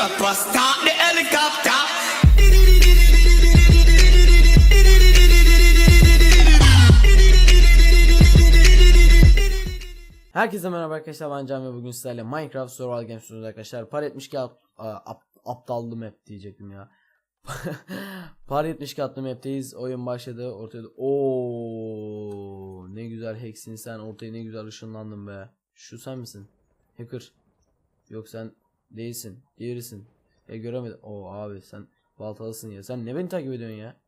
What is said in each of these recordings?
rapper, start the helicopter. Herkese merhaba arkadaşlar ben Can ve bugün sizlerle Minecraft Survival Games sunuyoruz arkadaşlar. Par etmiş ki ap, ap, aptallı map diyecektim ya. Par etmiş ki atlı map'teyiz. Oyun başladı. Ortaya Oo ne güzel hacksin sen. Ortaya ne güzel ışınlandın be. Şu sen misin? Hacker. Yok sen değilsin. Diğerisin. Ya göremedim. Oo abi sen baltalısın ya. Sen ne beni takip ediyorsun ya?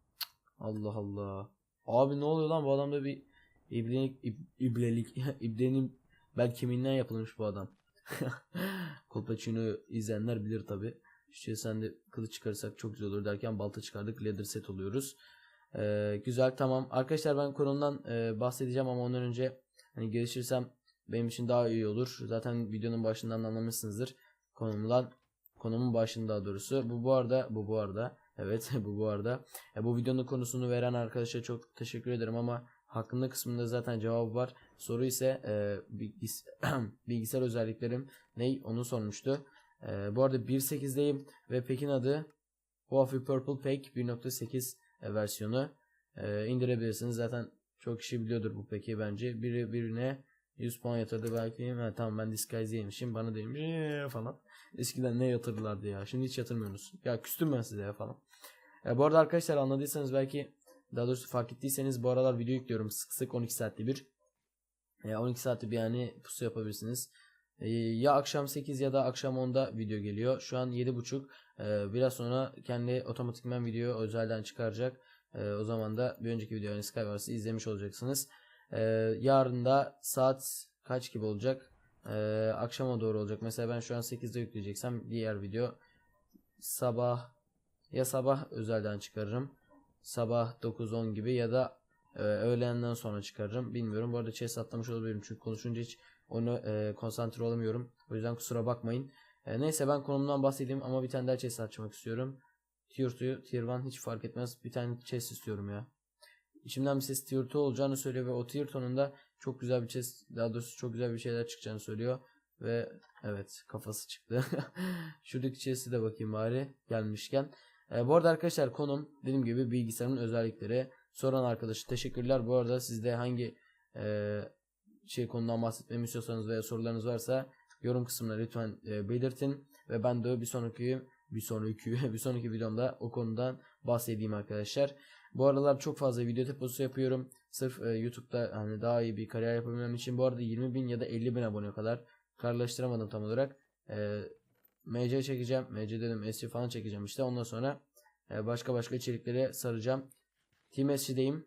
Allah Allah. Abi ne oluyor lan bu adamda bir iblelik ib, iblelik iblenin bel kemiğinden yapılmış bu adam. Kolpaçino izleyenler bilir tabi. İşte sen de kılıç çıkarırsak çok güzel olur derken balta çıkardık. Leather set oluyoruz. Ee, güzel tamam. Arkadaşlar ben konumdan e, bahsedeceğim ama ondan önce hani gelişirsem benim için daha iyi olur. Zaten videonun başından anlamışsınızdır. Konumdan konumun başında doğrusu. Bu bu arada bu bu arada evet bu bu arada. E, bu videonun konusunu veren arkadaşa çok teşekkür ederim ama hakkında kısmında zaten cevabı var. Soru ise e, bilgis bilgisayar özelliklerim ney onu sormuştu. E, bu arada 1.8'deyim ve Pekin adı Huawei Purple Pack 1.8 e, versiyonu. E, indirebilirsiniz. Zaten çok kişi biliyordur bu peki bence. Biri birine 100 puan yatırdı belki. Ha, tamam ben Disguise yemişim. Bana demiş "Eee" falan. Eskiden ne yatırdılardı ya. Şimdi hiç yatırmıyorsunuz. Ya küstüm ben size ya falan. E, bu arada arkadaşlar anladıysanız belki daha doğrusu fark ettiyseniz bu aralar video yüklüyorum sık sık 12 saatte bir. E, 12 saatte bir yani pusu yapabilirsiniz. E, ya akşam 8 ya da akşam 10'da video geliyor. Şu an 7.30. E, biraz sonra kendi otomatikman video özelden çıkaracak. E, o zaman da bir önceki video yani Skywars'ı izlemiş olacaksınız. E, yarın da saat kaç gibi olacak? E, akşama doğru olacak. Mesela ben şu an 8'de yükleyeceksem diğer video sabah ya sabah özelden çıkarırım sabah 9-10 gibi ya da e, öğlenden sonra çıkarırım. Bilmiyorum. Bu arada chest atlamış olabilirim çünkü konuşunca hiç onu e, konsantre olamıyorum. O yüzden kusura bakmayın. E, neyse ben konumdan bahsedeyim ama bir tane daha chest açmak istiyorum. Tier 2, Tier 1 hiç fark etmez. Bir tane chest istiyorum ya. İçimden bir ses 2 olacağını söylüyor ve o Tier 2'nun da çok güzel bir chest, daha doğrusu çok güzel bir şeyler çıkacağını söylüyor. Ve evet kafası çıktı. Şuradaki chest'e de bakayım bari gelmişken. E, bu arada arkadaşlar konum dediğim gibi bilgisayarın özellikleri. Soran arkadaşı teşekkürler. Bu arada sizde hangi e, şey konudan bahsetmemi istiyorsanız veya sorularınız varsa yorum kısmına lütfen e, belirtin ve ben de bir sonraki bir sonraki bir sonraki videomda o konudan bahsedeyim arkadaşlar. Bu aralar çok fazla video deposu yapıyorum. Sırf e, YouTube'da hani daha iyi bir kariyer yapabilmem için bu arada 20 bin ya da 50 bin abone kadar kararlaştıramadım tam olarak. E, MC çekeceğim. MC dedim SC falan çekeceğim işte. Ondan sonra e, başka başka içeriklere saracağım. Team SC'deyim.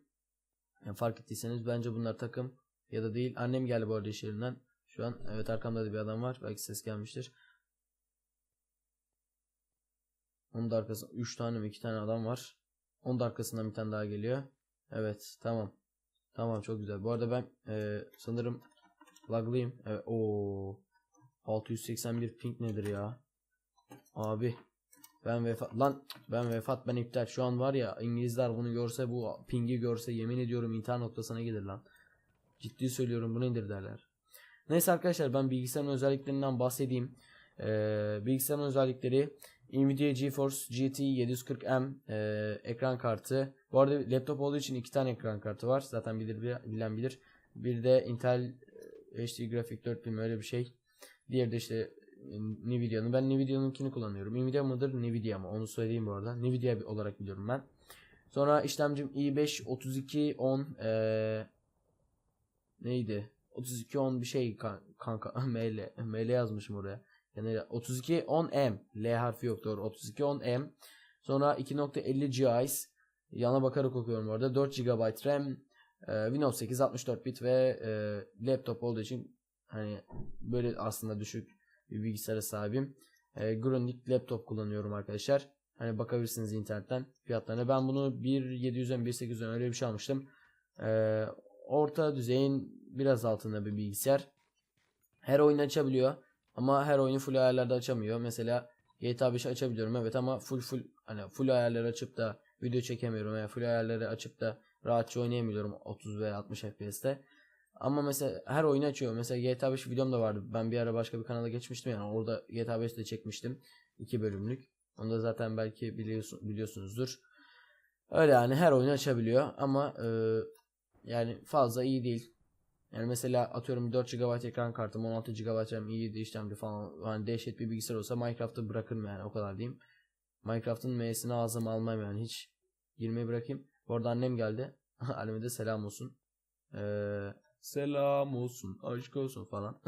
Yani fark ettiyseniz bence bunlar takım ya da değil. Annem geldi bu arada iş yerinden. Şu an evet arkamda da bir adam var. Belki ses gelmiştir. Onun da arkasında 3 tane mi 2 tane adam var. Onun da arkasından bir tane daha geliyor. Evet tamam. Tamam çok güzel. Bu arada ben e, sanırım laglıyım. Evet, o 681 ping nedir ya? Abi ben vefat lan ben vefat ben iptal. Şu an var ya İngilizler bunu görse bu pingi görse yemin ediyorum intihar noktasına gelir lan. Ciddi söylüyorum bu nedir derler. Neyse arkadaşlar ben bilgisayarın özelliklerinden bahsedeyim. Ee, bilgisayarın özellikleri Nvidia GeForce GT 740M e, ekran kartı. Bu arada laptop olduğu için iki tane ekran kartı var. Zaten bilir, bilen bilir. Bir de Intel e, HD Graphic 4000 öyle bir şey. Diğeri de işte Nvidia'nın. Ben Nvidia'nınkini kullanıyorum. Nvidia mıdır? Nvidia mı? Onu söyleyeyim bu arada. Nvidia olarak biliyorum ben. Sonra işlemcim i5 3210 ee, neydi? 3210 bir şey kan- kanka ML ML yazmışım oraya. Yani 3210M L harfi yok doğru. 3210M. Sonra 2.50 GHz yana bakarak okuyorum orada. 4 GB RAM, e, Windows 8 64 bit ve e, laptop olduğu için hani böyle aslında düşük bir bilgisayara sahibim. E, Grundig laptop kullanıyorum arkadaşlar. Hani bakabilirsiniz internetten fiyatlarına. Ben bunu 1.700'den 1.800'den öyle bir şey almıştım. E, orta düzeyin biraz altında bir bilgisayar. Her oyun açabiliyor. Ama her oyunu full ayarlarda açamıyor. Mesela GTA 5'i açabiliyorum evet ama full full hani full ayarları açıp da video çekemiyorum veya full ayarları açıp da rahatça oynayamıyorum 30 veya 60 FPS'te. Ama mesela her oyunu açıyor. Mesela GTA 5 videom da vardı. Ben bir ara başka bir kanala geçmiştim yani. Orada GTA 5 de çekmiştim. 2 bölümlük. Onu da zaten belki biliyorsun, biliyorsunuzdur. Öyle yani her oyunu açabiliyor ama e, yani fazla iyi değil. Yani mesela atıyorum 4 GB ekran kartım 16 GB RAM iyi işlemci falan yani dehşet bir bilgisayar olsa Minecraft'ı bırakırım yani o kadar diyeyim. Minecraft'ın M'sini ağzıma almam yani hiç girmeyi bırakayım. Bu arada annem geldi. Anneme de selam olsun. Ee, selam olsun aşk olsun falan.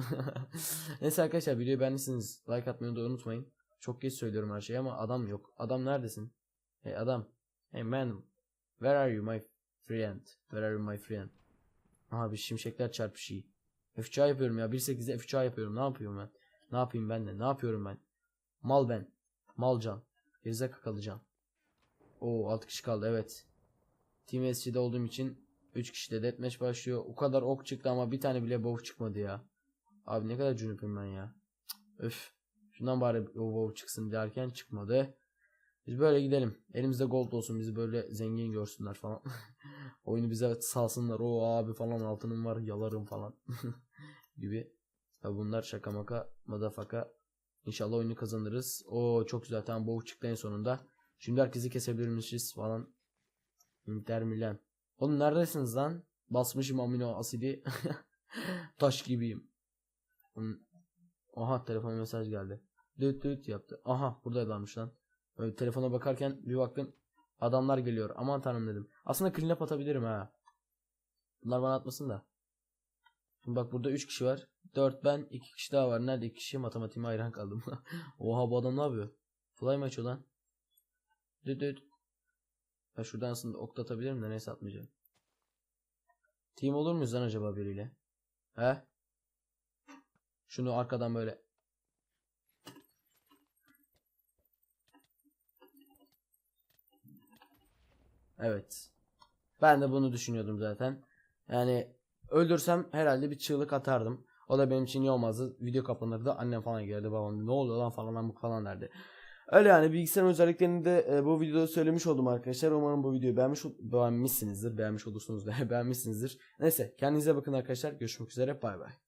Neyse arkadaşlar videoyu beğendiyseniz like atmayı da unutmayın. Çok geç söylüyorum her şeyi ama adam yok. Adam neredesin? Hey adam. Hey man. Where are you my friend? Where are you my friend? Aha bir şimşekler çarpışıyor. F3A yapıyorum ya. 1.8'de F3A yapıyorum. Ne yapıyorum ben? Ne yapayım ben de? Ne yapıyorum ben? Mal ben. Malcan. Gerizekalı kalacağım. Oo 6 kişi kaldı evet. Team SC'de olduğum için 3 kişide deathmatch başlıyor. O kadar ok çıktı ama bir tane bile bow çıkmadı ya. Abi ne kadar cünüpüm ben ya. Öf. Şundan bari o wow çıksın derken çıkmadı. Biz böyle gidelim. Elimizde gold olsun. Bizi böyle zengin görsünler falan. Oyunu bize salsınlar. O abi falan altınım var yalarım falan. gibi. Tabi bunlar şaka maka madafaka. İnşallah oyunu kazanırız. O çok güzel. Tamam bow çıktı en sonunda. Şimdi herkesi kesebilirmişiz falan. Inter Milan. Oğlum neredesiniz lan? Basmışım amino asidi. Taş gibiyim. Aha telefona mesaj geldi. Düt düt yaptı. Aha buradaylarmış lan. Böyle telefona bakarken bir baktım adamlar geliyor. Aman tanrım dedim. Aslında clean up atabilirim ha. Bunlar bana atmasın da. Şimdi bak burada 3 kişi var. 4 ben 2 kişi daha var. Nerede 2 kişi matematiğime hayran kaldım. Oha bu adam ne yapıyor? Fly mı açıyor lan? Düt düt. Ben şuradan aslında ok atabilirim de neyse atmayacağım. Team olur muyuz lan acaba biriyle? He? Şunu arkadan böyle Evet. Ben de bunu düşünüyordum zaten. Yani öldürsem herhalde bir çığlık atardım. O da benim için iyi olmazdı. Video kapanırdı. Annem falan geldi babam ne oluyor lan falan lan bu falan derdi. Öyle yani bilgisayarın özelliklerini de e, bu videoda söylemiş oldum arkadaşlar. Umarım bu videoyu beğenmiş beğenmişsinizdir. Beğenmiş olursunuz da beğenmişsinizdir. Neyse kendinize bakın arkadaşlar. Görüşmek üzere. Bay bay.